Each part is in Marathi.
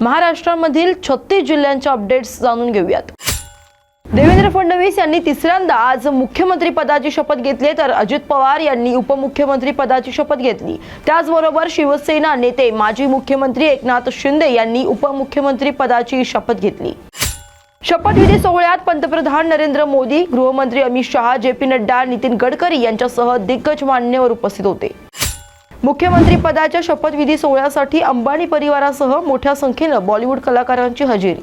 महाराष्ट्रामधील छत्तीस जिल्ह्यांच्या अपडेट्स जाणून घेऊयात. देवेंद्र फडणवीस यांनी तिसऱ्यांदा आज मुख्यमंत्री पदाची शपथ घेतली तर अजित पवार यांनी उपमुख्यमंत्री पदाची शपथ घेतली. त्याचबरोबर शिवसेना नेते माजी मुख्यमंत्री एकनाथ शिंदे यांनी उपमुख्यमंत्री पदाची शपथ घेतली. शपथविधी सोहळ्यात पंतप्रधान नरेंद्र मोदी गृहमंत्री अमित शहा जे पी नड्डा नितीन गडकरी यांच्यासह दिग्गज मान्यवर उपस्थित होते. मुख्यमंत्री पदाच्या शपथविधी सोहळ्यासाठी अंबानी परिवारासह मोठ्या संख्येनं बॉलिवूड कलाकारांची हजेरी.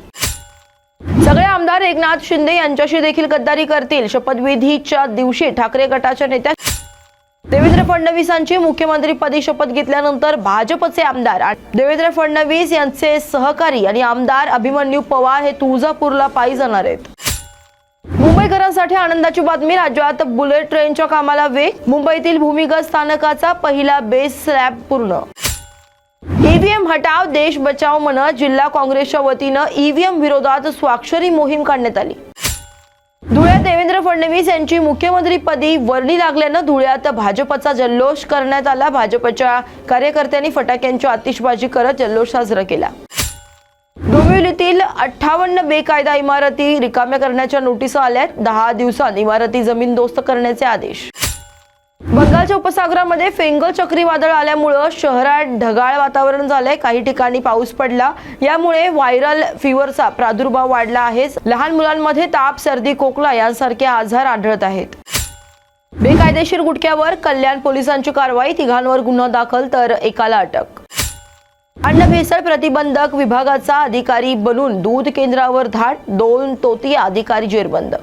सगळे आमदार एकनाथ शिंदे यांच्याशी देखील गद्दारी करतील. शपथविधीच्या दिवशी ठाकरे गटाच्या नेत्या देवेंद्र फडणवीसांची मुख्यमंत्रीपदी शपथ घेतल्यानंतर भाजपचे आमदार देवेंद्र फडणवीस यांचे सहकारी आणि आमदार अभिमन्यू पवार हे तुळजापूरला पायी जाणार आहेत. मुंबईकरांसाठी आनंदाची बातमी. राज्यात बुलेट ट्रेनच्या कामाला वेग. मुंबईतील भूमिगत स्थानकाचा पहिला बेस स्लॅब पूर्ण. ईव्हीएम हटाव देश बचाव म्हणत जिल्हा काँग्रेसच्या वतीनं ईव्हीएम विरोधात स्वाक्षरी मोहीम काढण्यात आली. धुळ्यात देवेंद्र फडणवीस यांची मुख्यमंत्रीपदी वर्णी लागल्यानं धुळ्यात भाजपचा जल्लोष करण्यात आला. भाजपच्या कार्यकर्त्यांनी फटाक्यांची आतिषबाजी करत जल्लोष साजरा केला. डोंबिवलीतील अठ्ठावन्न बेकायदा इमारती रिकाम्या करण्याच्या नोटिसा आल्या दहा दिवसांत इमारती जमीनदोस्त करण्याचे आदेश. बंगालच्या उपसागरामध्ये फेंगल चक्रीवादळ आल्यामुळं शहरात ढगाळ वातावरण झालंय. काही ठिकाणी पाऊस पडला. यामुळे व्हायरल फिवरचा प्रादुर्भाव वाढला आहे लहान मुलांमध्ये ताप सर्दी खोकला यांसारखे आजार आढळत आहेत. बेकायदेशीर गुटख्यावर कल्याण पोलिसांची कारवाई. तिघांवर गुन्हा दाखल तर एकाला अटक. अन्न भेसळ प्रतिबंधक विभागाचा अधिकारी बनून दूध केंद्रावर धाड दोन तोतिया अधिकारी जेरबंद.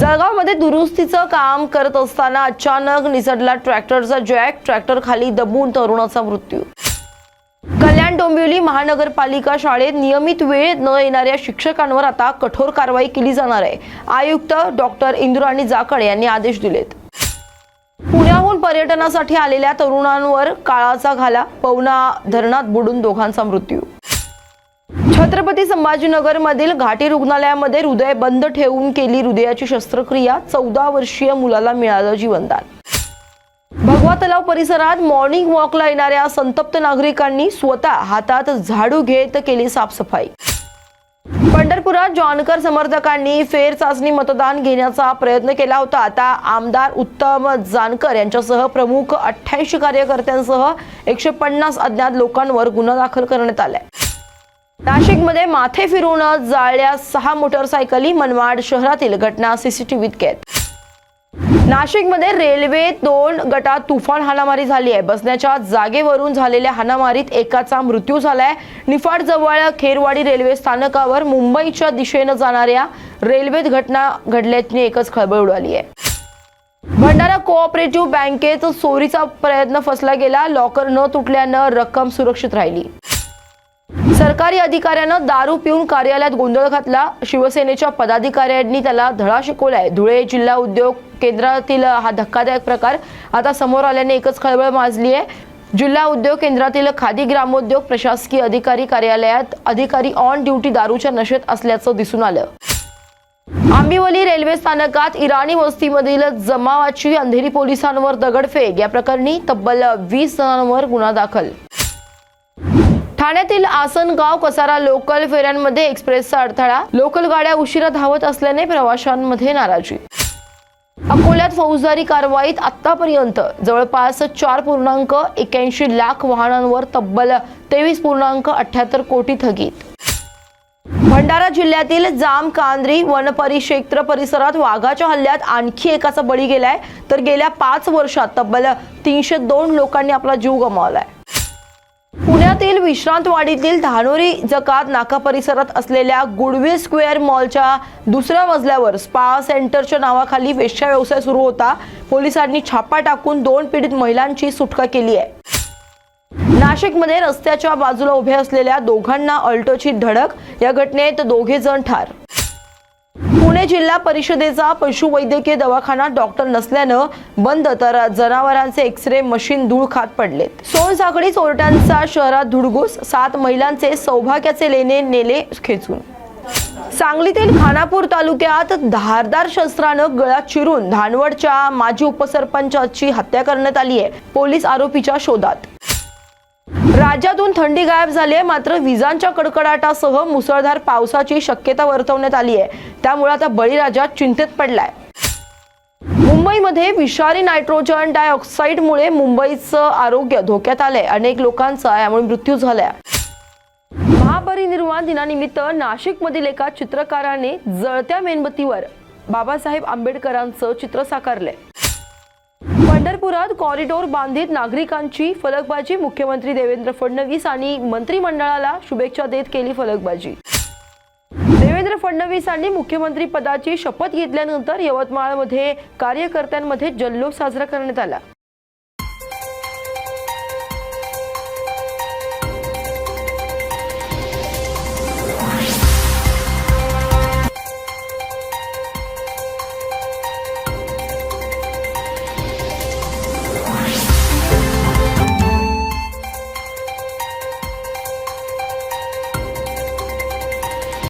जळगावमध्ये दुरुस्तीचं काम करत असताना अचानक निसटला ट्रॅक्टरचा जॅक ट्रॅक्टर खाली दबून तरुणाचा मृत्यू. कल्याण डोंबिवली महानगरपालिका शाळेत नियमित वेळेत न येणाऱ्या शिक्षकांवर आता कठोर कारवाई केली जाणार आहे. आयुक्त डॉक्टर इंद्राणी जाकड यांनी आदेश दिलेत. पर्यटनासाठी आलेल्या तरुणांवर काळाचा घाला पवना धरणात बुडून दोघांचा मृत्यू. छत्रपती संभाजीनगर मधील घाटी रुग्णालयामध्ये हृदय बंद ठेवून केली हृदयाची शस्त्रक्रिया चौदा वर्षीय मुलाला मिळालं जीवनदान. भगवा तलाव परिसरात मॉर्निंग वॉकला येणाऱ्या संतप्त नागरिकांनी स्वतः हातात झाडू घेत केली साफसफाई. पंढरपुरात जॉनकर समर्थकांनी फेर चाचणी मतदान घेण्याचा प्रयत्न केला होता. आता आमदार उत्तम जानकर यांच्यासह प्रमुख अठ्ठ्याऐंशी कार्यकर्त्यांसह एकशे पन्नास अज्ञात लोकांवर गुन्हा दाखल करण्यात आलाय. नाशिकमध्ये माथे फिरून जाळल्या सहा मोटरसायकली मनमाड शहरातील घटना सीसीटीव्हीत कैद नाशिकमध्ये रेल्वे दोन गटात तुफान हाणामारी झाली आहे. बसण्याच्या जागेवरून झालेल्या हाणामारीत एकाचा मृत्यू झालाय. निफाड जवळ खेरवाडी रेल्वे स्थानकावर मुंबईच्या दिशेनं जाणाऱ्या रेल्वेत घटना घडल्याची एकच खळबळ उडाली आहे. भंडारा कोऑपरेटिव्ह बँकेत चोरीचा प्रयत्न फसला गेला. लॉकर न तुटल्यानं रक्कम सुरक्षित राहिली. सरकारी अधिकाऱ्यानं दारू पिऊन कार्यालयात गोंधळ घातला. शिवसेनेच्या पदाधिकाऱ्यांनी त्याला धडा शिकवलाय. धुळे जिल्हा उद्योग केंद्रातील हा धक्कादायक प्रकार आता समोर आल्याने एकच खळबळ माजली आहे. जिल्हा उद्योग केंद्रातील खादी ग्रामोद्योग प्रशासकीय अधिकारी कार्यालयात अधिकारी ऑन ड्युटी दारूच्या नशेत असल्याचं दिसून आलं. आंबिवली रेल्वे स्थानकात इराणी वस्तीमधील जमावाची अंधेरी पोलिसांवर दगडफेक. या प्रकरणी तब्बल वीस जणांवर गुन्हा दाखल. ठाण्यातील आसनगाव कसारा लोकल फेऱ्यांमध्ये एक्सप्रेसचा अडथळा. लोकल गाड्या उशिरा धावत असल्याने प्रवाशांमध्ये नाराजी. अकोल्यात फौजदारी कारवाईत आतापर्यंत जवळपास चार पूर्णांक एक्याऐंशी लाख वाहनांवर तब्बल तेवीस पूर्णांक अठ्याहत्तर कोटी थकीत भंडारा जिल्ह्यातील जाम कांद्री वनपरिक्षेत्र परिसरात वाघाच्या हल्ल्यात आणखी एकाचा बळी गेलाय. तर गेल्या पाच वर्षात तब्बल तीनशे दोन लोकांनी आपला जीव गमावलाय. पुण्यातील विश्रांतवाडीतील धानोरी जकात नाका परिसरात असलेल्या गुडविल स्क्वेअर मॉलच्या दुसऱ्या मजल्यावर स्पा सेंटरच्या नावाखाली वेश्या व्यवसाय सुरू होता. पोलिसांनी छापा टाकून दोन पीडित महिलांची सुटका केली आहे. नाशिकमध्ये रस्त्याच्या बाजूला उभ्या असलेल्या दोघांना अल्टोची धडक. या घटनेत दोघे जण ठार. पुणे जिल्हा परिषदेचा पशुवैद्यकीय दवाखाना डॉक्टर नसल्यानं बंद तर जनावरांचे एक्सरे मशीन धूळ खात पडलेत. सोनसाखळी चोरट्यांचा शहरात धुडगूस सात महिलांचे सौभाग्याचे लेणे नेले खेचून. सांगलीतील खानापूर तालुक्यात धारदार शस्त्रानं गळा चिरून धानवडच्या माजी उपसरपंचाची हत्या करण्यात आली आहे पोलीस आरोपीच्या शोधात. राज्यातून थंडी गायब झाली आहे मात्र विजांच्या कडकडाटासह मुसळधार पावसाची शक्यता वर्तवण्यात आली आहे. त्यामुळे आता बळीराजा चिंतेत पडलाय. मुंबईमध्ये विषारी नायट्रोजन डायऑक्साईडमुळे मुंबईचं आरोग्य धोक्यात आलंय. अनेक लोकांचा यामुळे मृत्यू झालाय. महापरिनिर्वाण दिनानिमित्त नाशिकमधील एका चित्रकाराने जळत्या मेणबत्तीवर बाबासाहेब आंबेडकरांचं चित्र साकारलंय. पंढरपुरात कॉरिडॉर बांधित नागरिकांची फलकबाजी. मुख्यमंत्री देवेंद्र फडणवीस आणि मंत्रिमंडळाला शुभेच्छा देत केली फलकबाजी. देवेंद्र फडणवीसांनी मुख्यमंत्री पदाची शपथ घेतल्यानंतर यवतमाळमध्ये कार्यकर्त्यांमध्ये जल्लोष साजरा करण्यात आला.